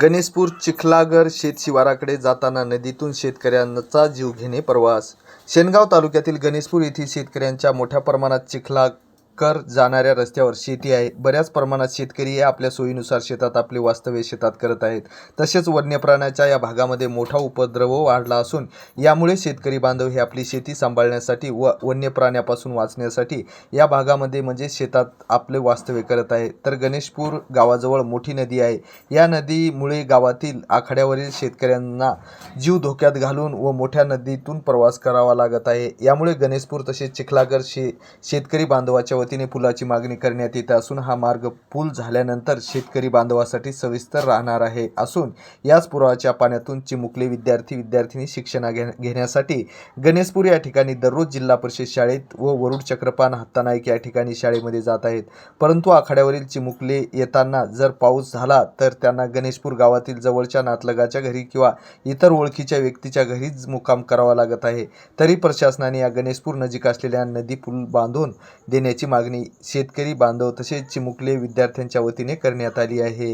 गणेशपूर चिखलागर शेतशिवाराकडे जाताना नदीतून शेतकऱ्यांचा जीव घेणे प्रवास. शेनगाव तालुक्यातील गणेशपूर येथील शेतकऱ्यांच्या मोठ्या प्रमाणात कर जाणाऱ्या रस्त्यावर शेती आहे. बऱ्याच प्रमाणात शेतकरी हे आपल्या सोयीनुसार शेतात आपले वास्तव्य शेतात करत आहेत. तसेच वन्यप्राण्याच्या या भागामध्ये मोठा उपद्रव वाढला असून यामुळे शेतकरी बांधव हे आपली शेती सांभाळण्यासाठी व वन्यप्राण्यापासून वाचण्यासाठी या भागामध्ये म्हणजे शेतात आपले वास्तव्य करत आहे. तर गणेशपूर गावाजवळ मोठी नदी आहे. या नदीमुळे गावातील आखाड्यावरील शेतकऱ्यांना जीव धोक्यात घालून व मोठ्या नदीतून प्रवास करावा लागत आहे. यामुळे गणेशपूर तसेच चिखलागर शे शेतकरी बांधवाच्या वतीने पुलाची मागणी करण्यात येत असून हा मार्ग पूल झाल्यानंतर शेतकरी बांधवासाठी सविस्तर राहणार आहे असून याच पुराच्या पाण्यातून चिमुकले विद्यार्थी विद्यार्थिनी शिक्षण घे घेण्यासाठी गणेशपूर या ठिकाणी दररोज जिल्हा परिषद शाळेत व वरुड चक्रपान हत्तानाईक या ठिकाणी शाळेमध्ये जात आहेत. परंतु आखाड्यावरील चिमुकले येताना जर पाऊस झाला तर त्यांना गणेशपूर गावातील जवळच्या नातलगाच्या घरी किंवा इतर ओळखीच्या व्यक्तीच्या घरीच मुक्काम करावा लागत आहे. तरी प्रशासनाने या गणेशपूर नजीक असलेल्या नदी पूल बांधून देण्याची मागणी शेतकरी बांधव तसेच चिमुकले विद्यार्थ्यांच्या वतीने करण्यात आली आहे.